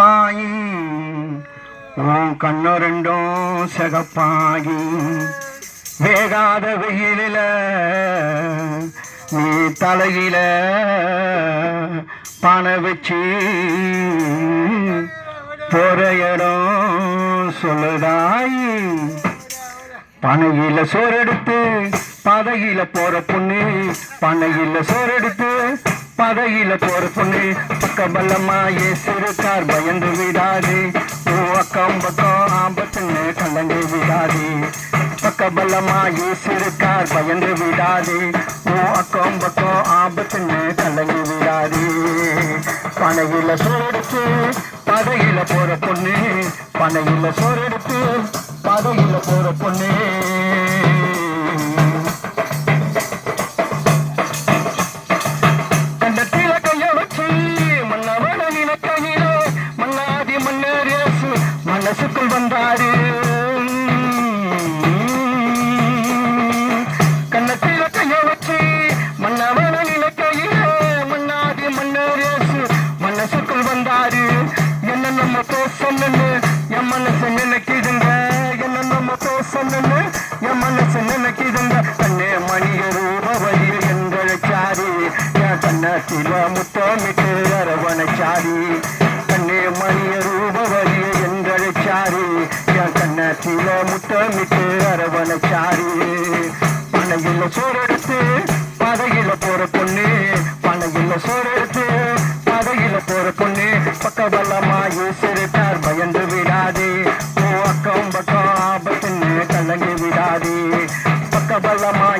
கருப்பாயி உன் கண்ணு ரெண்டும் சிகப்பாகி வேகாத வெயிலில நீ தலையில பண வச்சு போற இடம் சொல்லுதாயி. பனையில சோறெடுத்து பதையில போற பொண்ணு பனையில சோறெடுத்து பதையில போற பொண்ணு. பக்கபலமாயே சிறுக்கார் பயந்து விடாது. ஓ அக்கம் பக்கம் ஆபத்துன்னு கலந்து விடாது. பக்கபலமாயே சிறுக்கார் பயந்து விடாது. ஓ அக்கம் பக்கம் ஆபத்துன்னு கலந்து விடாது. பனையில சோறெடுத்து பதையில போற பொண்ணு. பனையில சோறெடுத்து பதையில போற பொண்ணு. நம்ம என் மனசு நினைக்குதுங்க. கண்ணே மணிய ரூபவழியில் எங்கழைச்சாரு என் கண்ணத்தில முத்தமிட்டு அரவணைச்சாரி கண்ணே மணிய ரூபவழியில் எங்கழைச்சாரு என் கண்ணத்தில முத்தமிட்டு அரவணைச்சாரி பனையில சோறெடுத்து பதையில போற பொண்ணு. பனையில சோறெடுத்து பதையில போற பொண்ணு. பக்கபலமாயி சிறுத்தார்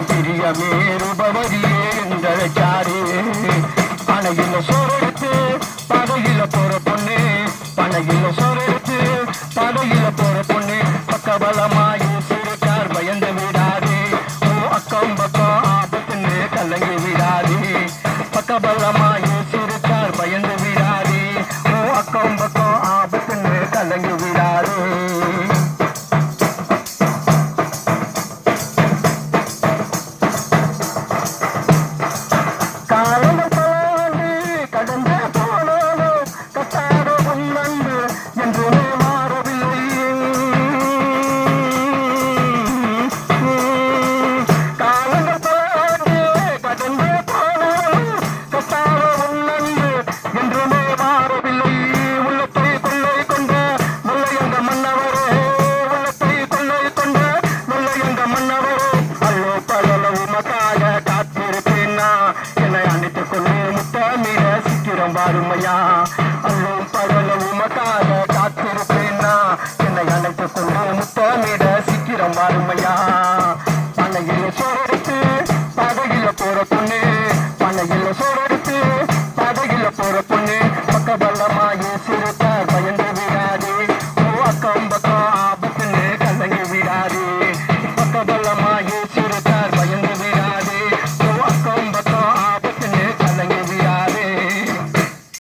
பிரியமே ரூபவரியே என்றழைச்சாரு பனையில சோறெடுத்து பதையில போற பொண்ணு. பனையில சோறெடுத்து பதையில போற பொண்ணு. பக்கபலமாயி சிறுக்கார் பயந்து விடாதே. ஓ அக்கம் பக்கம் ஆபத்துன்னு கலங்கி விடாதே. பக்கபலமாயி அருமையா வாருமையா பனையில சோறெடுத்து பதகில போற பொண்ணு. பனையில சோறெடுத்து பதகில போற பொண்ணு.